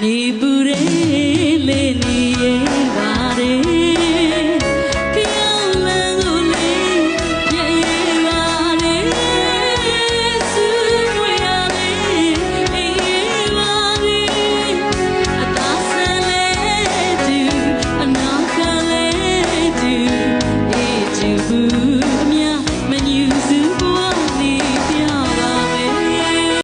ni bure le ni ye food.